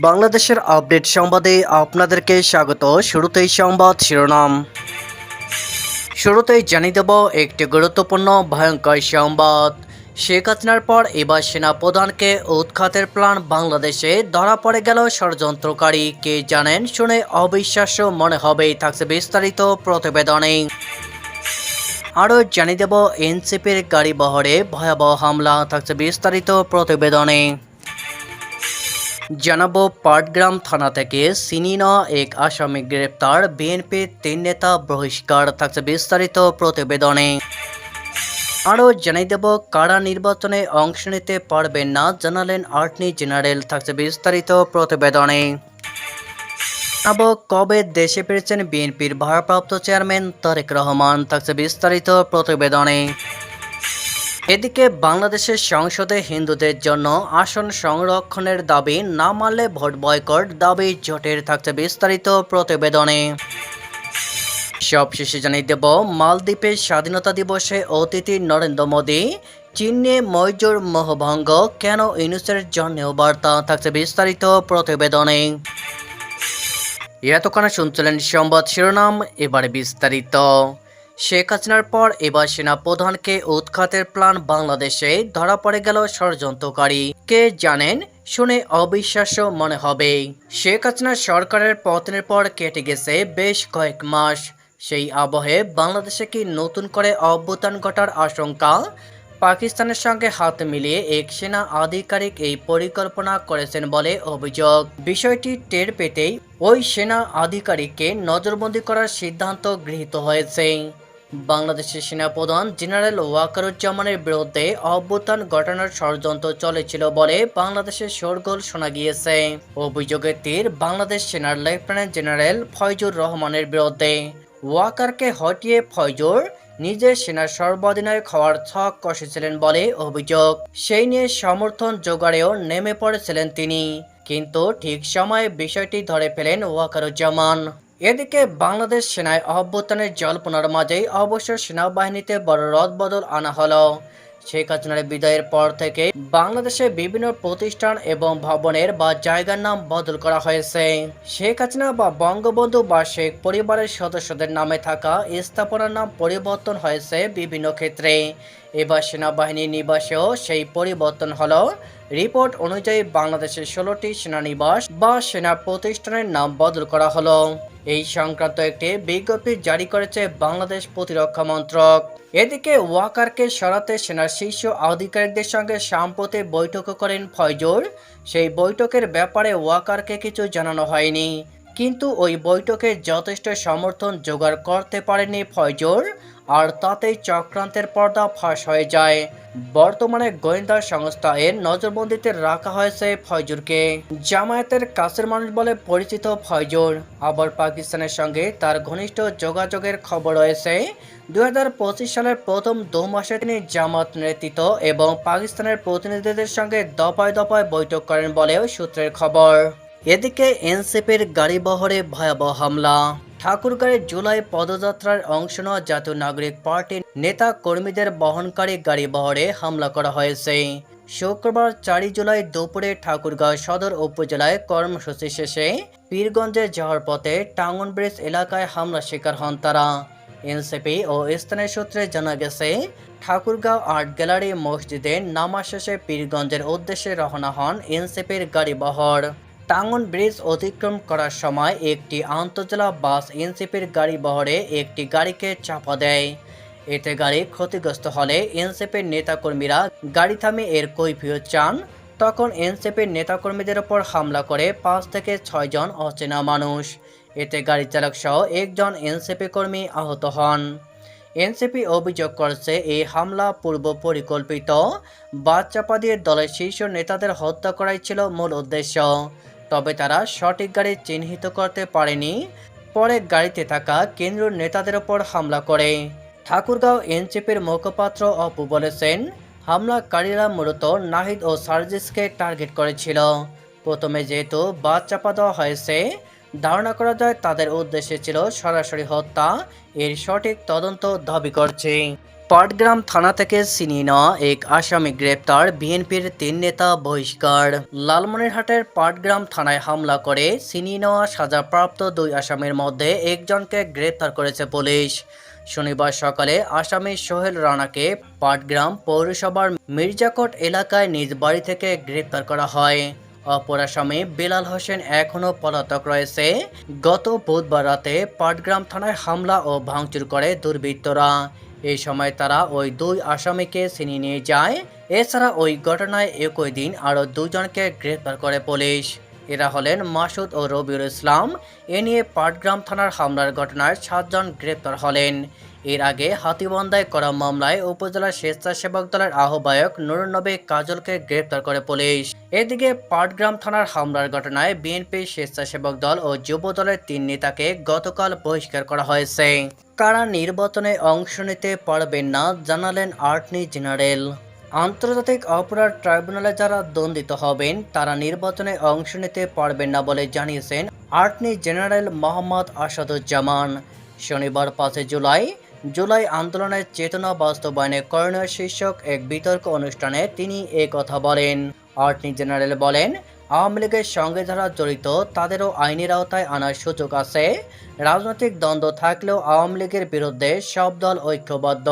বাংলাদেশের আপডেট সংবাদে আপনাদেরকে স্বাগত। শুরুতেই সংবাদ শিরোনাম। শুরুতেই জানিয়ে দেব একটি গুরুত্বপূর্ণ ভয়ঙ্কর সংবাদ। শেখ হাসিনার পর এবার সেনা প্রধানকে উৎখাতের প্ল্যান বাংলাদেশে। ধরা পড়ে গেল ষড়যন্ত্রকারী, কে জানেন? শুনে অবিশ্বাস্য মনে হবেই, থাকছে বিস্তারিত প্রতিবেদনে। আরও জানিয়ে দেব, এনসিপির গাড়ি বহরে ভয়াবহ হামলা, থাকছে বিস্তারিত প্রতিবেদনে। জানাব পাটগ্রাম থানা থেকে। সিনিনা, এক আসামি গ্রেপ্তার। বিএনপির তিন নেতা বহিষ্কার। থাকছে বিস্তারিত প্রতিবেদনে। আরও জানিয়ে দেব, কারা নির্বাচনে অংশ নিতে পারবেন না জানালেন আর্টনি জেনারেল। থাকছে বিস্তারিত প্রতিবেদনে। জানাব, কবে দেশে ফিরেছেন বিএনপির ভারপ্রাপ্ত চেয়ারম্যান তারেক রহমান? থাকছে বিস্তারিত প্রতিবেদনে। এদিকে বাংলাদেশের সংসদে হিন্দুদের জন্য আসন সংরক্ষণের দাবি না মানলে ভোট বয়কট দাবি জোটের থাকছে বিস্তারিত প্রতিবেদনে। সবশেষে জানিয়ে দেব মালদ্বীপের স্বাধীনতা দিবসে অতিথি নরেন্দ্র মোদী চীন নিয়ে মৈজুর মোহভঙ্গ কেন ইউনুসের জন্যেও বার্তা থাকছে বিস্তারিত প্রতিবেদনে। এতক্ষণে শুনছিলেন সংবাদ শিরোনাম, এবারে বিস্তারিত। শেখ হাসিনার পর এবার সেনা প্রধানকে উৎখাতের প্ল্যান বাংলাদেশে ধরা পড়ে গেল ষড়যন্ত্রকারী। কে জানেন? শুনে অবিশ্বাস্য মনে হবে। শেখ হাসিনার সরকারের পতনের পর কেটে গেছে বেশ কয়েক মাস। সেই আবহে বাংলাদেশে কি নতুন করে অভ্যুত্থান ঘটার আশঙ্কা? পাকিস্তানের সঙ্গে হাত মিলিয়ে এক সেনা আধিকারিক এই পরিকল্পনা করেছেন বলে অভিযোগ। বিষয়টি টের পেতেই ওই সেনা আধিকারিককে নজরবন্দি করার সিদ্ধান্ত গৃহীত হয়েছে। বাংলাদেশের সেনাপ্রধান জেনারেল ওয়াকারুজ্জামানের বিরুদ্ধে অভ্যুত্থান ঘটানোর ষড়যন্ত্র চলেছিল বলে বাংলাদেশের শোরগোল শোনা গিয়েছে। অভিযোগের তীর বাংলাদেশ সেনার লেফটেন্যান্ট জেনারেল ফয়জুর রহমানের বিরুদ্ধে। ওয়াকারকে হটিয়ে ফয়জুর নিজের সেনার সর্বাধিনায়ক হওয়ার ছক কষেছিলেন বলে অভিযোগ। সেই নিয়ে সমর্থন জোগাড়েও নেমে পড়েছিলেন তিনি। কিন্তু ঠিক সময়ে বিষয়টি ধরে ফেলেন ওয়াকারুজ্জামান। এদিকে বাংলাদেশ সেনায় অভ্যুত্থানের জল্পনার মাঝেই অবশ্য সেনাবাহিনীতে বড় রদবদল আনা হলো। শেখ হাসিনার বিদায়ের পর থেকে বাংলাদেশে বিভিন্ন প্রতিষ্ঠান এবং ভবনের বা জায়গার নাম বদল করা হয়েছে। শেখ হাসিনা বা বঙ্গবন্ধু বা শেখ পরিবারের সদস্যদের নামে থাকা স্থাপনার নাম পরিবর্তন হয়েছে বিভিন্ন ক্ষেত্রে। এবার সেনাবাহিনী নিবাসেও সেই পরিবর্তন হল। রিপোর্ট অনুযায়ী বাংলাদেশের ষোলোটি সেনানিবাস বা সেনা প্রতিষ্ঠানের নাম বদল করা হলো। এই সংক্রান্ত একটি বিজ্ঞপ্তি জারি করেছে বাংলাদেশ প্রতিরক্ষা মন্ত্রক। এদিকে ওয়াকারকে সরাতে সেনার শীর্ষ আধিকারিকদের সঙ্গে সাম্প্রতি বৈঠক করেন ফয়জোর সেই বৈঠকের ব্যাপারে ওয়াকারকে কিছু জানানো হয়নি। কিন্তু ওই বৈঠকে যথেষ্ট সমর্থন জোগাড় করতে পারেনি ফয়জুর আর তাতেই চক্রান্তের পর্দা ফাঁস হয়ে যায়। বর্তমানে গোয়েন্দা সংস্থা এর নজরবন্দিতে রাখা হয়েছে ফয়জুরকে। জামায়াতের কাছের মানুষ বলে পরিচিত ফয়জুর। আবার পাকিস্তানের সঙ্গে তার ঘনিষ্ঠ যোগাযোগের খবর রয়েছে। দুই হাজার পঁচিশ সালের প্রথম দু মাসে তিনি জামাত নেতৃত্ব এবং পাকিস্তানের প্রতিনিধিদের সঙ্গে দফায় দফায় বৈঠক করেন বলেও সূত্রের খবর। এদিকে এনসিপির গাড়ি বহরে ভয়াবহ হামলা। ঠাকুরগাঁয়ের জুলাই পদযাত্রার অংশ নেওয়া জাতীয় নাগরিক পার্টির নেতা কর্মীদের বহনকারী গাড়ি বহরে হামলা করা হয়েছে। শুক্রবার চারই জুলাই দুপুরে ঠাকুরগাঁও সদর উপজেলায় কর্মসূচি শেষে পীরগঞ্জে যাওয়ার পথে টাঙ্গন ব্রিজ এলাকায় হামলা শিকার হন তারা। এনসিপি ও স্থানীয় সূত্রে জানা গেছে, ঠাকুরগাঁও আর্ট গ্যালারি মসজিদে নামাজ শেষে পীরগঞ্জের উদ্দেশ্যে রওনা হন এনসিপির গাড়ি বহর। টাঙ্গন ব্রিজ অতিক্রম করার সময় একটি আন্তজেলা বাস এনসিপির গাড়ি বহরে একটি গাড়িকে চাপা দেয়। এতে গাড়ি ক্ষতিগ্রস্ত হলে এনসিপির নেতাকর্মীরা গাড়ি থামে এর কৈফিয়ত চান। তখন এনসিপির নেতাকর্মীদের ওপর হামলা করে পাঁচ থেকে ছয়জন অচেনা মানুষ। এতে গাড়ি চালক সহ একজন এনসিপি কর্মী আহত হন। এনসিপি অভিযোগ করছে, এই হামলা পূর্ব পরিকল্পিত। বাদ চাপা দিয়ে দলের শীর্ষ নেতাদের হত্যা করাই ছিল মূল উদ্দেশ্য। তবে তারা সঠিক গাড়ি চিহ্নিত করতে পারেনি। পরে গাড়িতে থাকা কেন্দ্র নেতাদের ওপর হামলা করে। ঠাকুরগাঁও এনসিপির মুখপাত্র অপু বলেছেন, হামলাকারীরা মূলত নাহিদ ও সার্জিসকে টার্গেট করেছিল। প্রথমে যেহেতু বাদ চাপা দেওয়া হয়েছে, ধারণা করা যায় তাদের উদ্দেশ্যে ছিল সরাসরি হত্যা, এর সঠিক তদন্ত দাবি করছে। পাটগ্রাম থানা থেকে ছিনিয়ে নেওয়া এক আসামি গ্রেপ্তার বিএনপির তিন নেতা বহিষ্কার। লালমনিরহাটের পাটগ্রাম থানায় হামলা করে ছিনিয়ে নেওয়া সাজাপ্রাপ্ত দুই আসামির মধ্যে একজনকে গ্রেপ্তার করেছে পুলিশ। শনিবার সকালে আসামি সোহেল রানাকে পাটগ্রাম পৌরসভার মির্জাকোট এলাকায় নিজ বাড়ি থেকে গ্রেপ্তার করা হয়। অপর আসামি বেলাল হোসেন এখনও পলাতক রয়েছে। গত বুধবার রাতে পাটগ্রাম থানায় হামলা ও ভাঙচুর করে দুর্বৃত্তরা। এই সময় তারা ওই দুই আসামিকে ছিনিয়ে নিয়ে যায়। এছাড়া ওই ঘটনায় একই দিন আরও দুজনকে গ্রেপ্তার করে পুলিশ। এরা হলেন মাসুদ ও রবিউল ইসলাম। এ নিয়ে পাটগ্রাম থানার হামলার ঘটনায় সাতজন গ্রেপ্তার হলেন। এর আগে হাতিবন্দায় করা মামলায় উপজেলা স্বেচ্ছাসেবক দলের আহ্বায়ক নুরুন্নবী কাজলকে গ্রেপ্তার করে পুলিশ। এদিকে পাটগ্রাম থানার হামলার ঘটনায় বিএনপি স্বেচ্ছাসেবক দল ও যুব দলের তিন নেতাকে গতকাল বহিষ্কার করা হয়েছে। কারা নির্বাচনে অংশ নিতে পারবেন না জানালেন আর্টনি জেনারেল। আন্তর্জাতিক অপরাধ ট্রাইব্যুনালে যারা দণ্ডিত হবেন, তারা নির্বাচনে অংশ নিতে পারবেন না বলে জানিয়েছেন আর্টনি জেনারেল মোহাম্মদ আসাদুজ্জামান। শনিবার পাঁচই জুলাই জুলাই আন্দোলনের চেতনা বাস্তবায়নে করণীয় শীর্ষক এক বিতর্ক অনুষ্ঠানে তিনি এ কথা বলেন। অর্টনি জেনারেল বলেন, আওয়ামী লীগের সঙ্গে যারা জড়িত, তাদেরও আইনের আওতায় আনার সুযোগ আছে। রাজনৈতিক দ্বন্দ্ব থাকলেও আওয়ামী লীগের বিরুদ্ধে সব দল ঐক্যবদ্ধ।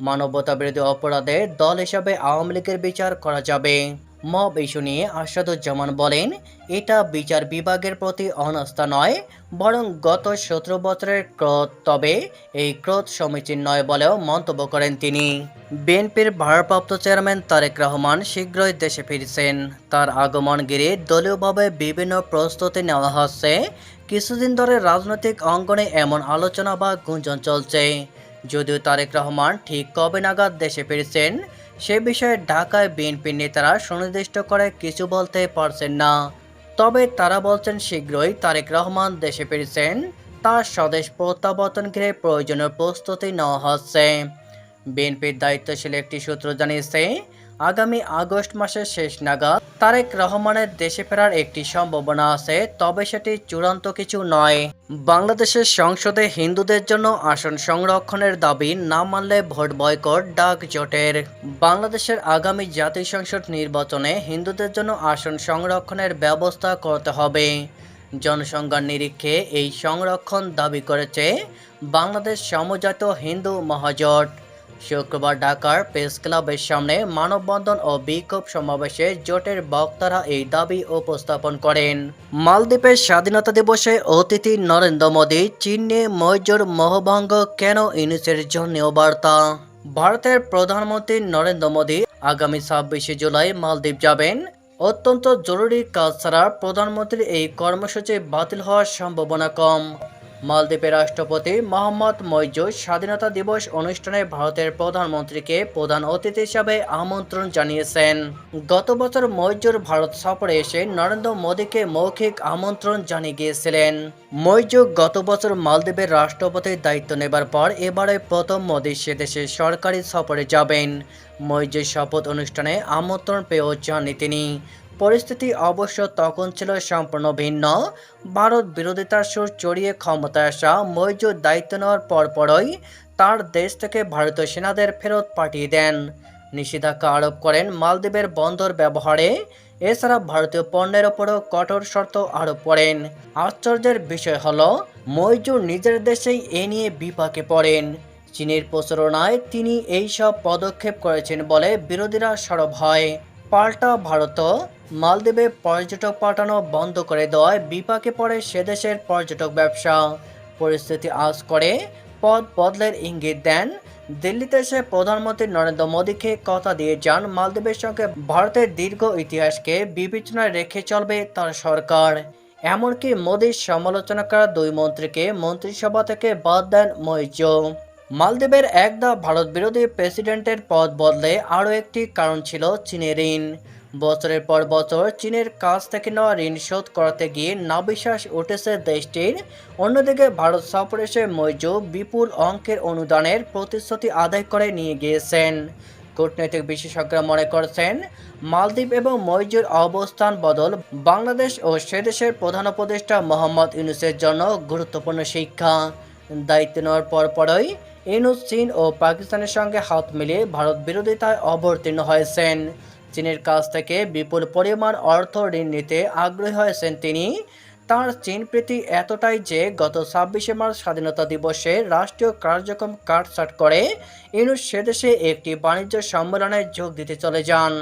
মানবতা বিরোধী অপরাধের দল হিসাবে আওয়ামী লীগের বিচার করা যাবে। মব ইস্যু নিয়ে আসাদুজ্জামান বলেন, এটা বিচার বিভাগের প্রতি অনাস্থা নয়, বরং গত সতেরো বছরের ক্রোধ, তবে এই ক্রোধ সমীচীন নয় বলেও মন্তব্য করেন তিনি। বিএনপির ভারপ্রাপ্ত চেয়ারম্যান তারেক রহমান শীঘ্রই দেশে ফিরছেন। তার আগমন ঘিরে দলীয়ভাবে বিভিন্ন প্রস্তুতি নেওয়া হচ্ছে। কিছুদিন ধরে রাজনৈতিক অঙ্গনে এমন আলোচনা বা গুঞ্জন চলছে। যদিও তারেক রহমান ঠিক কবে নাগাদ দেশে ফিরছেন সে বিষয়ে ঢাকায় বিএনপি নেতারা সুনির্দিষ্ট করে কিছু বলতে পারছেন না। তবে তারা বলছেন শীঘ্রই তারেক রহমান দেশে ফিরছেন, তার স্বদেশ প্রত্যাবর্তন ঘিরে প্রয়োজনীয় প্রস্তুতি নেওয়া হচ্ছে। বিএনপির দায়িত্বশীল একটি সূত্র জানিয়েছে আগামী আগস্ট মাসের শেষ নাগাদ তারেক রহমানের দেশে ফেরার একটি সম্ভাবনা আছে, তবে সেটি চূড়ান্ত কিছু নয়। বাংলাদেশের সংসদে হিন্দুদের জন্য আসন সংরক্ষণের দাবি না মানলে ভোট বয়কট ডাক জোটের। বাংলাদেশের আগামী জাতীয় সংসদ নির্বাচনে হিন্দুদের জন্য আসন সংরক্ষণের ব্যবস্থা করতে হবে। জনসংখ্যার নিরীক্ষে এই সংরক্ষণ দাবি করেছে বাংলাদেশ সমজাত হিন্দু মহাজোট। শুক্রবার ঢাকার প্রেস ক্লাবের সামনে মানববন্ধন ও বিক্ষোভ সমাবেশে জোটের বক্তারা এই দাবি উপস্থাপন করেন। মালদ্বীপের স্বাধীনতা দিবসে অতিথি নরেন্দ্র মোদী চীন নিয়ে মৈজুর মোহভঙ্গ কেন ইউনিসের জন্যও বার্তা? ভারতের প্রধানমন্ত্রী নরেন্দ্র মোদী আগামী ছাব্বিশে জুলাই মালদ্বীপ যাবেন। অত্যন্ত জরুরি কাজ ছাড়া প্রধানমন্ত্রীর এই কর্মসূচি বাতিল হওয়ার সম্ভাবনা কম। মালদ্বীপের রাষ্ট্রপতি মোহাম্মদ মৈজুদ স্বাধীনতা দিবস অনুষ্ঠানে ভারতের প্রধানমন্ত্রীকে প্রধান অতিথি হিসাবে আমন্ত্রণ জানিয়েছেন। গত বছর মৈজুর ভারত সফরে এসে নরেন্দ্র মোদীকে মৌখিক আমন্ত্রণ জানিয়ে গিয়েছিলেন। মৈজু গত বছর মালদ্বীপের রাষ্ট্রপতির দায়িত্ব নেবার পর এবারে প্রথম মোদী সে দেশে সরকারি সফরে যাবেন। মৈজুর শপথ অনুষ্ঠানে আমন্ত্রণ পেয়েও যাননি তিনি। পরিস্থিতি অবশ্য তখন ছিল সম্পূর্ণ ভিন্ন। ভারত বিরোধিতার সুর চড়িয়ে ক্ষমতায় আসা মৈজুর দায়িত্ব নেওয়ার পরপরই তার দেশ থেকে ভারতীয় সেনাদের ফেরত পাঠিয়ে দেন। নিষেধাজ্ঞা আরোপ করেন মালদ্বীপের বন্দর ব্যবহারে। এছাড়া ভারতীয় পণ্যের ওপরও কঠোর শর্ত আরোপ করেন। আশ্চর্যের বিষয় হল মৈজুর নিজের দেশেই এ নিয়ে বিপাকে পড়েন। চীনের প্রচারণায় তিনি এই সব পদক্ষেপ করেছেন বলে বিরোধীরা সরব হয়। পাল্টা ভারতও মালদ্বীপে পর্যটক পাঠানো বন্ধ করে দেওয়ায় বিপাকে পড়ে সে দেশের পর্যটক ব্যবসা। পরিস্থিতি আজ করে পদ বদলের ইঙ্গিত দেন দিল্লিতে এসে প্রধানমন্ত্রী নরেন্দ্র মোদীকে কথা দিয়ে যান মালদ্বীপের সঙ্গে ভারতের দীর্ঘ ইতিহাসকে বিবেচনায় রেখে চলবে তার সরকার। এমনকি মোদীর সমালোচনা করা দুই মন্ত্রীকে মন্ত্রিসভা থেকে বাদ দেন মৈজু মালদ্বীপের একদা ভারত বিরোধী প্রেসিডেন্টের পদ বদলে আরও একটি কারণ ছিল চীনের ঋণ। বছরের পর বছর চীনের কাছ থেকে নেওয়া ঋণ শোধ করাতে গিয়ে নাবিশ্বাস উঠেছে দেশটির। অন্যদিকে ভারত সফর এসে মৈজু বিপুল অঙ্কের অনুদানের প্রতিশ্রুতি আদায় করে নিয়ে গিয়েছেন। কূটনৈতিক বিশেষজ্ঞরা মনে করছেন, মালদ্বীপ এবং মৈজুর অবস্থান বদল বাংলাদেশ ও সে দেশের প্রধান উপদেষ্টা মোহাম্মদ ইউনুসের জন্য গুরুত্বপূর্ণ শিক্ষা। দায়িত্ব নেওয়ার পরপরই ইউনুস চীন ও পাকিস্তানের সঙ্গে হাত মিলিয়ে ভারত বিরোধিতায় অবতীর্ণ হয়েছেন। চীনের কাছ থেকে বিপুল পরিমাণ অর্থ ঋণ নিতে আগ্রহী হয়েছেন তিনি। তার চীন প্রীতি এতটাই যে গত ছাব্বিশে মার্চ স্বাধীনতা দিবসে রাষ্ট্রীয় কার্যক্রম কাটছাট করে ইউনুস সেদেশে একটি বাণিজ্য সম্মেলনে যোগ দিতে চলে যান।